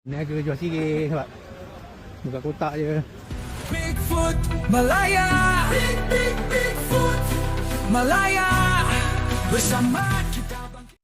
Niaga jual sirih sebab Buka kotak je Bigfoot Malaya Big Big Bigfoot Malaya Bersama kita bangkit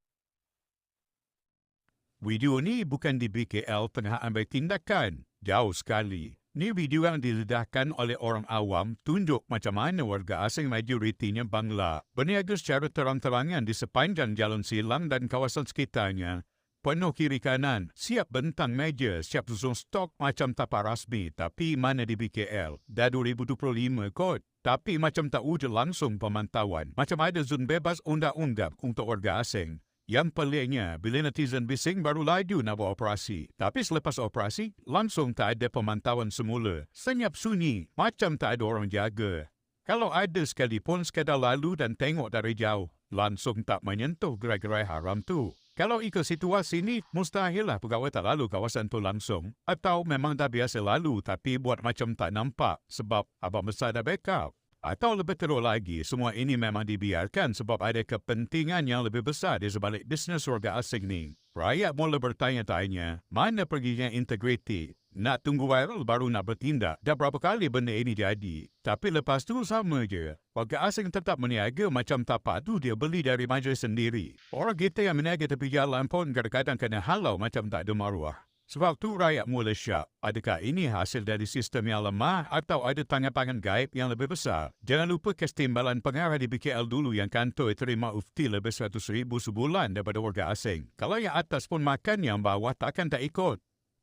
Video ni bukan di BKL tengah ambil tindakan. Jauh sekali. Ni video yang didedahkan oleh orang awam tunjuk macam mana warga asing majoritinya Bangla berniaga secara terang-terangan di sepanjang jalan silang dan kawasan sekitarnya. Penuh kiri kanan, siap bentang meja, siap susun stok macam tapak rasmi tapi mana di BKL. Dah 2025 kot. Tapi macam tak wujud langsung pemantauan. Macam ada zon bebas undang-undang untuk warga asing. Yang peliknya, bila netizen bising baru laju nak buat operasi. Tapi selepas operasi, langsung tak ada pemantauan semula. Senyap sunyi, macam tak ada orang jaga. Kalau ada sekalipun sekadar lalu dan tengok dari jauh, langsung tak menyentuh gerai-gerai haram tu. Kalau ikut situasi ni, mustahil lah pegawai tak lalu kawasan tu langsung. Atau memang dah biasa lalu tapi buat macam tak nampak sebab abang besar dah backup. Atau lebih teruk lagi, semua ini memang dibiarkan sebab ada kepentingan yang lebih besar di sebalik bisnes warga asing ni. Rakyat mula bertanya-tanya, mana perginya integriti? Nak tunggu viral baru nak bertindak. Dah berapa kali benda ini jadi. Tapi lepas tu sama je. Warga asing tetap meniaga macam tapak tu dia beli dari majlis sendiri. Orang kita yang meniaga tepi jalan pun kadang-kadang kena halau macam tak ada maruah. Sebab tu rakyat mula syak. Adakah ini hasil dari sistem yang lemah atau ada tangan-tangan gaib yang lebih besar? Jangan lupa kes timbalan pengarah di BKL dulu yang kantor terima ufti lebih 100 ribu sebulan daripada warga asing. Kalau yang atas pun makan, yang bawah takkan tak ikut.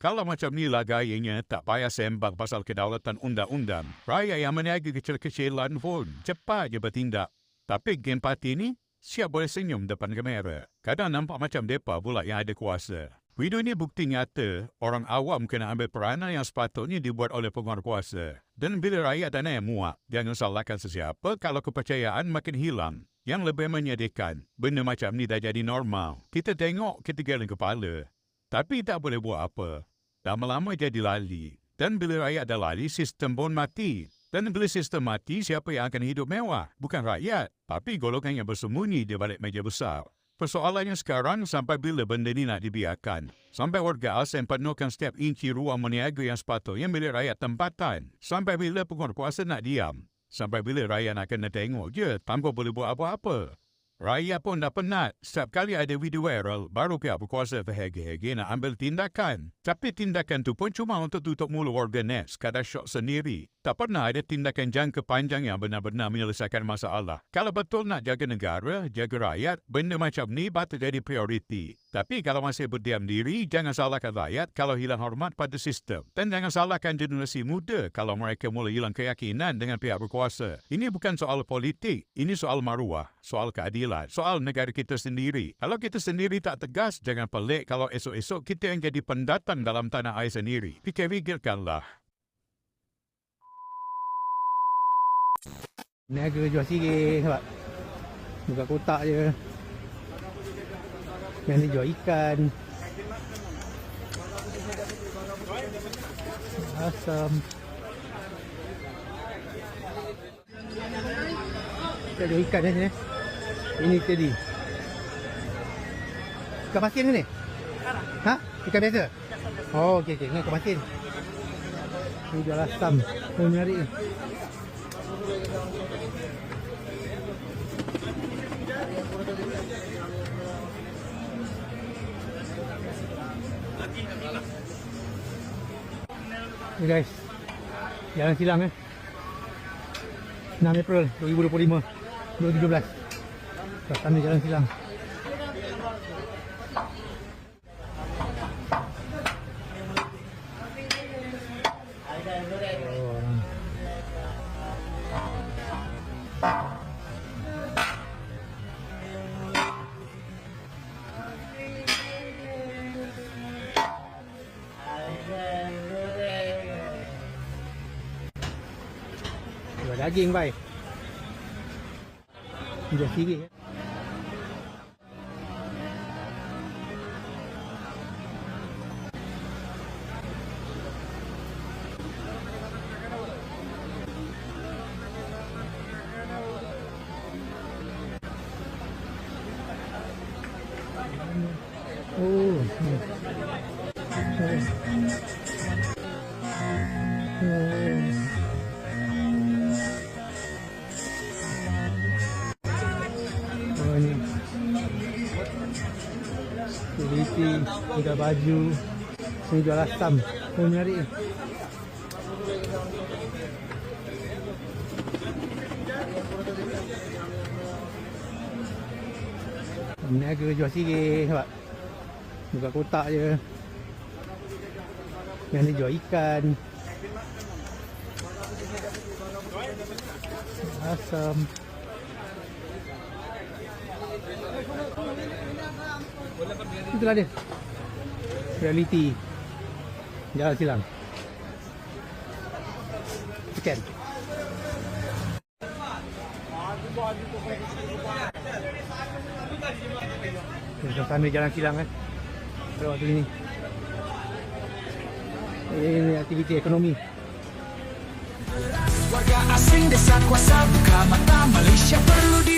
Kalau macam ni lah gayanya, tak payah sembang pasal kedaulatan undang-undang. Rakyat yang meniaga kecil-kecilan pun cepat je bertindak. Tapi game parti ni, siap boleh senyum depan kamera. Kadang nampak macam depa pula yang ada kuasa. Video ini bukti nyata orang awam kena ambil peranan yang sepatutnya dibuat oleh penguasa. Dan bila rakyat dan yang muak, jangan salahkan sesiapa kalau kepercayaan makin hilang. Yang lebih menyedihkan, benda macam ni dah jadi normal. Kita tengok ketinggalan kepala. Tapi tak boleh buat apa. Lama-lama jadi lali. Dan bila rakyat dah lali, sistem pun mati. Dan bila sistem mati, siapa yang akan hidup mewah? Bukan rakyat, tapi golongan yang bersembunyi di balik meja besar. Persoalannya sekarang sampai bila benda ni nak dibiarkan? Sampai warga asing penuhkan setiap inci ruang meniaga yang sepatutnya milik rakyat tempatan. Sampai bila penguasa nak diam? Sampai bila rakyat nak kena tengok je tanpa boleh buat apa-apa? Rakyat pun dah penat. Setiap kali ada video viral, baru pihak berkuasa terhege-hege nak ambil tindakan. Tapi tindakan tu pun cuma untuk tutup mulut warga net sekadar syok sendiri. Tak pernah ada tindakan jangka panjang yang benar-benar menyelesaikan masalah. Kalau betul nak jaga negara, jaga rakyat, benda macam ni patut jadi prioriti. Tapi kalau masih berdiam diri, jangan salahkan rakyat kalau hilang hormat pada sistem. Dan jangan salahkan generasi muda kalau mereka mula hilang keyakinan dengan pihak berkuasa. Ini bukan soal politik, ini soal maruah, soal keadilan, soal negara kita sendiri. Kalau kita sendiri tak tegas, jangan pelik kalau esok-esok kita yang jadi pendatang dalam tanah air sendiri. Fikir-fikirkanlah. Niaga jual sirih sebab Buka kotak je. Yang ni jual ikan. Asam. Kita ada ikan sini eh. Ini tadi. Ikan ni? Ha? Ikan biasa? Oh okey okey, ni ikan masin. Ni jual asam. Ni menarik ni Ni guys. Jalan silang eh. 6 April 2025 2017 Suasana jalan silang Jual daging baik Jual sirih eh. Oh. hmm. Sorry. Hmm. Security Jual baju. Sini jual asam. Oh menarik ni Meniaga jual sirih nampak Buka kotak je. Yang ni jual ikan. Asam Itulah dia. Reality. Jalan silang. Sekian Suasana jalan silang kan Pada waktu ini Ini aktiviti ekonomi. Warga asing desa kuasa buka mata Malaysia perlu di